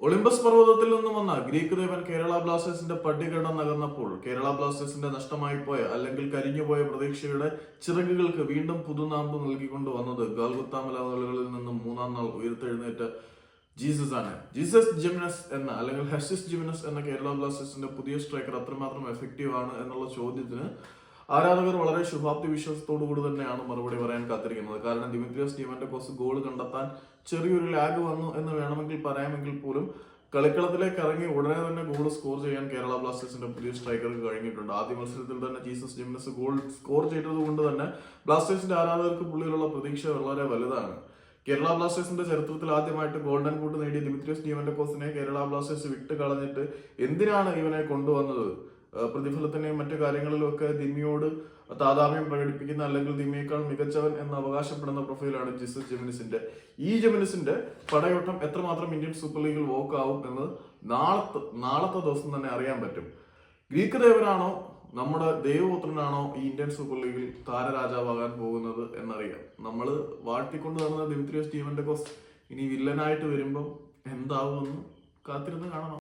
Olympus പർവതത്തിൽ നിന്നും വന്ന Greek ദേവൻ കേരള ബ്ലാസ്റ്റേഴ്സിന്റെ പടികടം നകർന്നപ്പോൾ കേരള ബ്ലാസ്റ്റേഴ്സിന്റെ നഷ്ടമായി പോയ അല്ലെങ്കിൽ കരിഞ്ഞുപോയ പ്രതീക്ഷയുടെ ചിറകുകൾക്ക് വീണ്ടും പുതുനാമ്പ് നൽകിക്കൊണ്ട് വന്നത് ഗാൽഗുത്ത മലകളിൽ നിന്നും മൂന്നാം നാൾ ഉയർത്തെഴുന്നേറ്റ് ജീസസ് ആണ്. ജീസസ് ജിമിനസ് എന്ന അല്ലെങ്കിൽ ഹെസിസ് ജിമിനസ് എന്ന കേരള ബ്ലാസ്റ്റേഴ്സിന്റെ പുതിയ സ്ട്രൈക്കർ അത്രമാത്രം എഫക്റ്റീവ് ആണ് എന്നുള്ള ചോദ്യത്തിന് ആരാധകർ വളരെ ശുഭാപ്തി വിശ്വാസത്തോടു കൂടി തന്നെയാണ് മറുപടി പറയാൻ കാത്തിരിക്കുന്നത്. കാരണം ദിമിത്രിയോസ് സ്റ്റീവന്റെ കോസ് ഗോൾ കണ്ടെത്താൻ ചെറിയൊരു ലാഗ് വന്നു എന്ന് വേണമെങ്കിൽ പറയാമെങ്കിൽ പോലും കളിക്കളത്തിലേക്ക് ഇറങ്ങി ഉടനെ തന്നെ ഗോൾ സ്കോർ ചെയ്യാൻ കേരള ബ്ലാസ്റ്റേഴ്സിന്റെ പുതിയ സ്ട്രൈക്കർക്ക് കഴിഞ്ഞിട്ടുണ്ട്. ആദ്യ മത്സരത്തിൽ തന്നെ ജീസസ് ജിംനസ് ഗോൾ സ്കോർ ചെയ്തത് കൊണ്ട് തന്നെ ബ്ലാസ്റ്റേഴ്സിന്റെ ആരാധകർക്ക് പുള്ളിയിലുള്ള പ്രതീക്ഷ വളരെ വലുതാണ്. കേരള ബ്ലാസ്റ്റേഴ്സിന്റെ ചരിത്രത്തിൽ ആദ്യമായിട്ട് ഗോൾഡൻ ബൂട്ട് നേടിയ ദിമിത്രിയോസ് ഡിയവന്റെ കോസിനെ കേരള ബ്ലാസ്റ്റേഴ്സ് വിട്ട് കളഞ്ഞിട്ട് എന്തിനാണ് ഇവനെ കൊണ്ടുവന്നത്? പ്രതിഫലത്തിനെയും മറ്റു കാര്യങ്ങളിലും ഒക്കെ ദിമിയോട് താതാമ്യം പ്രകടിപ്പിക്കുന്ന അല്ലെങ്കിൽ ദിമിയേക്കാൾ മികച്ചവൻ എന്ന് അവകാശപ്പെടുന്ന പ്രൊഫൈലാണ് ജിസസ് ജെമിനിസിന്റെ. ഈ ജെമിനിസിന്റെ പടയോട്ടം എത്രമാത്രം ഇന്ത്യൻ സൂപ്പർ ലീഗിൽ വോക്ക് ആവും എന്ന് നാളത്തെ നാളത്തെ ദിവസം തന്നെ അറിയാൻ പറ്റും. ഗ്രീക്ക് ദേവനാണോ നമ്മുടെ ദൈവപുത്രനാണോ ഈ ഇന്ത്യൻ സൂപ്പർ ലീഗിൽ താരരാജാവാകാൻ പോകുന്നത് എന്നറിയാം. നമ്മൾ വാഴ്ത്തിക്കൊണ്ട് നടന്ന ദിമിത്രിയോസ് സ്റ്റീവന്റെ കോസ് ഇനി വില്ലനായിട്ട് വരുമ്പോൾ എന്താവുമെന്ന് കാത്തിരുന്ന് കാണണം.